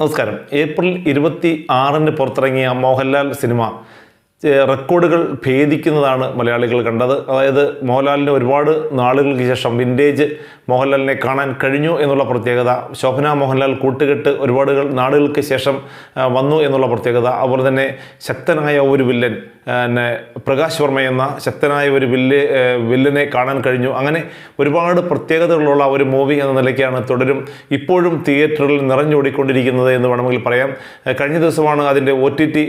നമസ്കാരം. ഏപ്രിൽ ഇരുപത്തി ആറിന് പുറത്തിറങ്ങിയ മോഹൻലാൽ സിനിമ റെക്കോർഡുകൾ ഭേദിക്കുന്നതാണ് മലയാളികൾ കണ്ടത്. അതായത് മോഹൻലാലിന് ഒരുപാട് നാളുകൾക്ക് ശേഷം വിന്റേജ് മോഹൻലാലിനെ കാണാൻ കഴിഞ്ഞു എന്നുള്ള പ്രത്യേകത ശോഭന മോഹൻലാൽ കൂട്ടുകെട്ട് ഒരുപാട് നാളുകൾക്ക് ശേഷം വന്നു എന്നുള്ള പ്രത്യേകത അതുപോലെ തന്നെ ശക്തനായ ഒരു വില്ലൻ പിന്നെ പ്രകാശ് വർമ്മ എന്ന ശക്തനായ ഒരു വില്ല് വില്ലനെ കാണാൻ കഴിഞ്ഞു. അങ്ങനെ ഒരുപാട് പ്രത്യേകതകളുള്ള ഒരു മൂവി എന്ന നിലയ്ക്കാണ് തുടരും. ഇപ്പോഴും തിയേറ്ററിൽ നിറഞ്ഞോടിക്കൊണ്ടിരിക്കുന്നത് എന്ന് വേണമെങ്കിൽ പറയാം. കഴിഞ്ഞ ദിവസമാണ് അതിന്റെ ഒ ടി ടി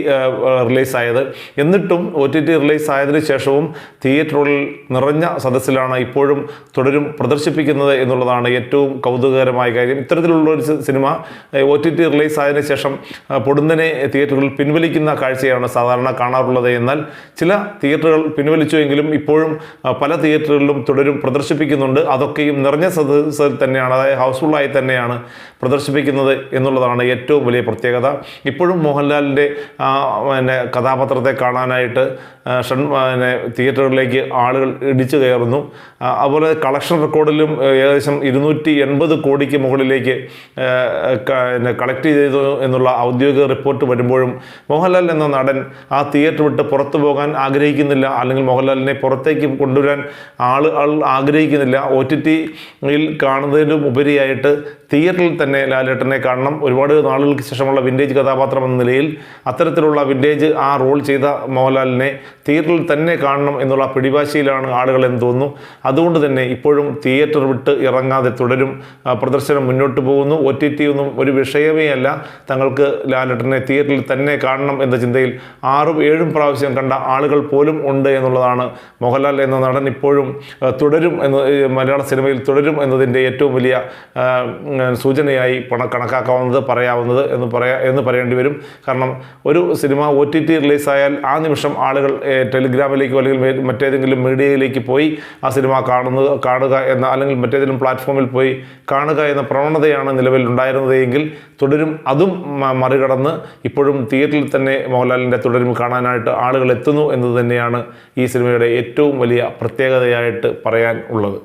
റിലീസായത്. എന്നിട്ടും ഒ ടി ടി റിലീസ് ആയതിനു ശേഷവും തിയേറ്ററുകളിൽ നിറഞ്ഞ സദസ്സിലാണ് ഇപ്പോഴും തുടരും പ്രദർശിപ്പിക്കുന്നത് എന്നുള്ളതാണ് ഏറ്റവും കൗതുകകരമായ കാര്യം. ഇത്തരത്തിലുള്ള ഒരു cinema O T T release ആയതിനു ശേഷം പൊടുന്നനെ തിയേറ്ററുകളിൽ പിൻവലിക്കുന്ന കാഴ്ചയാണ് സാധാരണ കാണാറുള്ളത് എന്നാൽ ചില തിയേറ്ററുകൾ പിൻവലിച്ചുവെങ്കിലും ഇപ്പോഴും പല തിയേറ്ററുകളിലും തുടരും പ്രദർശിപ്പിക്കുന്നുണ്ട്. അതൊക്കെയും നിറഞ്ഞ സദസ്സിൽ തന്നെയാണ് അതായത് ഹൗസ്ഫുള്ളായി തന്നെയാണ് പ്രദർശിപ്പിക്കുന്നത് എന്നുള്ളതാണ് ഏറ്റവും വലിയ പ്രത്യേകത. ഇപ്പോഴും മോഹൻലാലിന്റെ പിന്നെ കഥാപാത്രത്തെ കാണാനായിട്ട് ഷൺ പിന്നെ തിയേറ്ററുകളിലേക്ക് ആളുകൾ ഇടിച്ചു കയറുന്നു. അതുപോലെ കളക്ഷൻ റെക്കോർഡിലും ഏകദേശം ഇരുന്നൂറ്റി എൺപത് കോടിക്ക് മുകളിലേക്ക് കളക്ട് ചെയ്തു എന്നുള്ള ഔദ്യോഗിക റിപ്പോർട്ട് വരുമ്പോഴും മോഹൻലാൽ എന്ന നടൻ ആ തിയേറ്റർ വിട്ട് പുറത്തു പോകാൻ ആഗ്രഹിക്കുന്നില്ല. അല്ലെങ്കിൽ മോഹൻലാലിനെ പുറത്തേക്ക് കൊണ്ടുവരാൻ ആൾ ആൾ ആഗ്രഹിക്കുന്നില്ല. ഒ ടി ടിയിൽ കാണുന്നതിനും ഉപരിയായിട്ട് തിയേറ്ററിൽ തന്നെ ലാലേട്ടനെ കാണണം. ഒരുപാട് നാളുകൾക്ക് ശേഷമുള്ള വിന്റേജ് കഥാപാത്രം എന്ന നിലയിൽ അത്തരത്തിലുള്ള വിന്റേജ് ആ റോൾ ചെയ്ത മോഹൻലാലിനെ തിയേറ്ററിൽ തന്നെ കാണണം എന്നുള്ള പിടിവാശിയിലാണ് ആളുകൾ എന്ന് തോന്നുന്നു. അതുകൊണ്ട് തന്നെ ഇപ്പോഴും തിയേറ്റർ വിട്ട് ഇറങ്ങാതെ തുടരും. പ്രദർശനം മുന്നോട്ട് പോകുന്നു. ഒ ടി ടി ഒന്നും ഒരു വിഷയമേ അല്ല. തങ്ങൾക്ക് ലാലേട്ടനെ തിയേറ്ററിൽ തന്നെ കാണണം എന്ന ചിന്തയിൽ ആറും ഏഴും പ്രാവശ്യം കണ്ട ആളുകൾ പോലും ഉണ്ട് എന്നുള്ളതാണ് മോഹൻലാൽ എന്ന നടൻ ഇപ്പോഴും തുടരും എന്ന് മലയാള സിനിമയിൽ തുടരും എന്നതിന്റെ ഏറ്റവും വലിയ സൂചനയായി പണ കണക്കാക്കാവുന്നത് പറയാവുന്നത് എന്ന് പറയാ എന്ന് പറയേണ്ടി വരും. കാരണം ഒരു സിനിമ ഒ ടി ടി റിലീസായാൽ ആ നിമിഷം ആളുകൾ ടെലിഗ്രാമിലേക്കോ അല്ലെങ്കിൽ മറ്റേതെങ്കിലും മീഡിയയിലേക്ക് പോയി ആ സിനിമ കാണുന്നത് കാണുക എന്ന അല്ലെങ്കിൽ മറ്റേതെങ്കിലും പ്ലാറ്റ്ഫോമിൽ പോയി കാണുക എന്ന പ്രവണതയാണ് എങ്കിൽ തുടരും. അതും മറികടന്ന് ഇപ്പോഴും തിയേറ്ററിൽ തന്നെ മോഹൻലാലിന്റെ തുടരും കാണാനായിട്ട് ആളുകൾ എത്തുന്നു എന്നത് തന്നെയാണ് ഈ സിനിമയുടെ ഏറ്റവും വലിയ പ്രത്യേകതയായിട്ട് പറയാൻ ഉള്ളത്.